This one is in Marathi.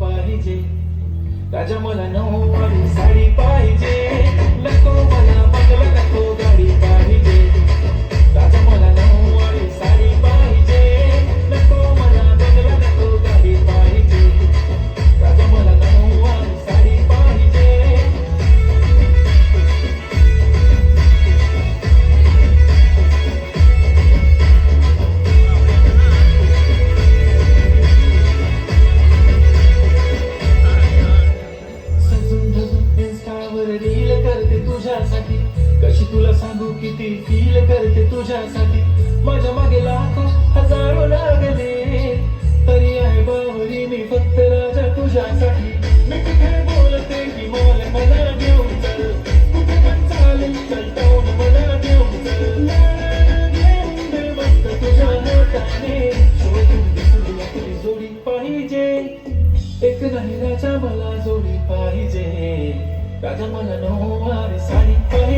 पाहिजे. राजा मला नऊवारी साडी पाहिजे. तुझ्यासाठी. कशी तुला सांगू किती फील करते तुझ्यासाठी? माझ्या मागे लाखो हजारो लागले. तरी आहे बावरी मी फक्त राजा तुझ्यासाठी. मी कुठे बोलते की मोल मला घेऊन चल. कुठे पण चालेल चल टाऊन मला घेऊन चल. घेऊन दे मस्त तुझ्या हाताने शोधून दिसून आपली जोडी पाहिजे एक नाही राजा मला राजा मला नऊवारी साडी पाहिजे नको मला